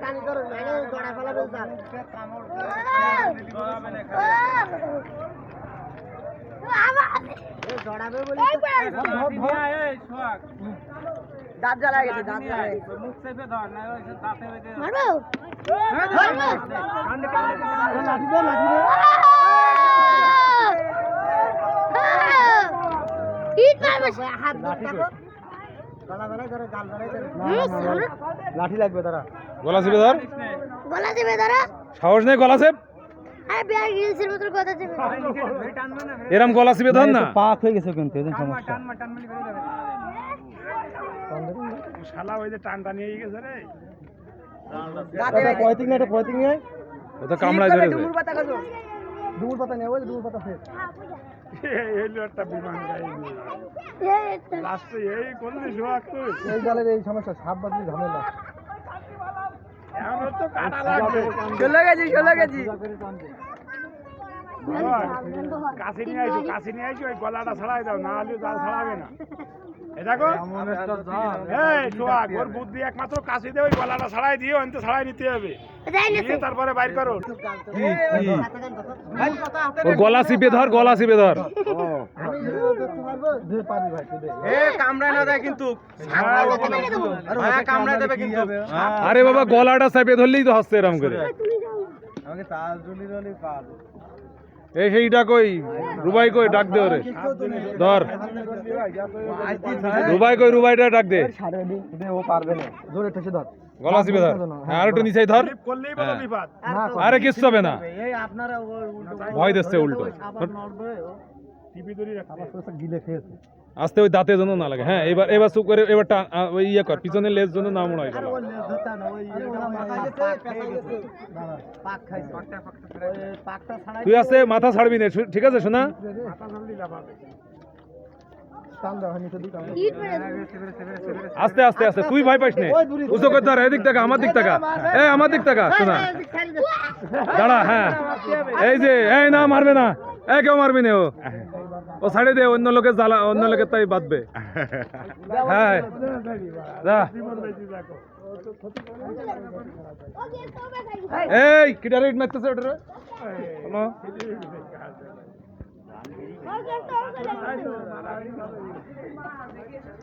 টানি ধরো নাইলে জড়া ফেলা বলতাম জড়াবে বলি দাঁত জ্বালা গেছে দাঁত জ্বালা গেছে মারবো লাঠি দে লাঠি দে ইট মারবো হাত দেখো গলা বেড়াই ধরে গাল বেড়াই ধরে লাঠি লাগবে তারা। গলা চেপে ধর। গলা দেবে দাঁড়া সাহস নেই গলা চেপ। এরম গলা চেপে ধর না। পাক হয়ে গেছে কিন্তু এদের সমস্যা। শালা ওই যে টান টানিয়ে গেছে রে। এটা না এটা পয়তিক নিয়ে ও কামড়ায় ধরেছে। ডুমুর পাতা কাজো ডুমুর পাতা নিয়ে ওই ডুমুর পাতা ফের। এলো একটা বিমান লাস্টে এই করলি এই জালের এই সমস্যা সাপ বাদলি ঝামেলা। এখন গেছি চলে লাগবে ষোলো কেজি ষোলো কেজি সোহাগ, কাছে নিয়ে আইসো কাছে নিয়ে আইসো ওই গলাটা ছাড়াই দাও না হলে জাল ছাড়াবে না। এ দেখো। এই সোহাগ ওর বুদ্ধি একমাত্র কাছে দিয়ে ওই গলাটা ছাড়াই দিয়ে অন্ত ছাড়াই নিতে হবে। তারপরে বাইর করো। গলা চিপে ধর গলা চিপে ধর। কামড়ায় আরে বাবা গলাটা চেপে ধরলেই তো হচ্ছে এরম করে। আমাকে তার জলি জলি কাজ এই সেইটা কই? রুবাই কই ডাক দে ওরে। ধর। রুবাই কই রুবাইটা ডাক দে। ও পারবে না জোরে ঠেসে ধর গলা চিপে ধর। হ্যাঁ আর একটু নিচে ধর আরে কিচ্ছু হবে না। ভয় দিচ্ছে উল্টো। টিপি ধরে রাখা গিলে খেয়েছে। আস্তে ওই দাঁতে যেন না লাগে। হ্যাঁ এবার এবার চুপ করে এবার ওই ইয়ে কর পিছনের লেজ জন্য না মনে হয় তুই আস্তে মাথা ছাড়বি না ঠিক আছে শোনা? ইট মেরে আস্তে আস্তে আস্তে তুই ভয় পাইস নে। উঁচু করে ধর এদিক টাকা আমার দিক টাকা এই আমার দিক টাকা শোনা। দাঁড়া হ্যাঁ। এই যে এই না মারবে না। এই কেউ মারবি না ও। ও ছাড়ে দে, অন্য লোকের জ্বালা, অন্য লোকের তাই বাঁধবে। হ্যাঁ। এই, কিটা রেট মারতেছে ওটা হ্যালো ওকে তো